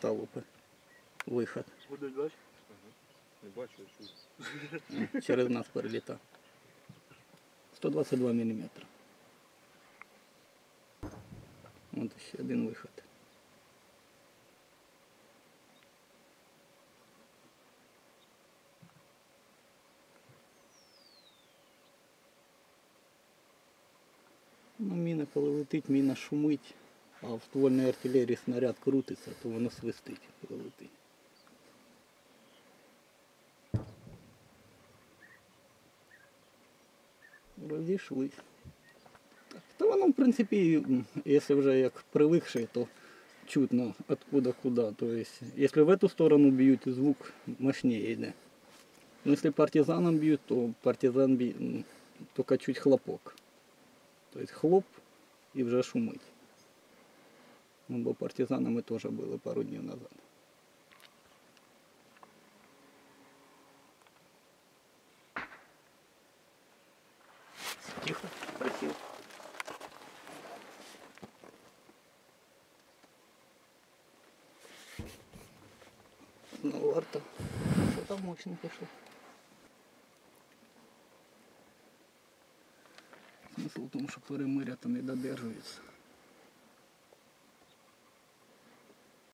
Талупи. Виход. Гудуть, бач? Не бачу, я чую. Через нас перелітав. 122 мм. От ще один виход. Ну, міна, коли летить, міна шумить, А в ствольній артилерії снаряд крутиться, то воно свистить, летить. Розійшлись. Так, Та воно, в принципі, якщо вже як привикший, то чутно откуда куда. То есть, если в эту сторону бьют, звук мощнее йде. Но если партизаном бьют, то партизан б'є, м, только чуть хлопок. То есть хлоп і вже шумить. Ну, бо партизанами теж були пару днів назад. Тихо, присів. Ну, варто. Що там мощно пішло. Смисл в тому, що перемиря то не додержується.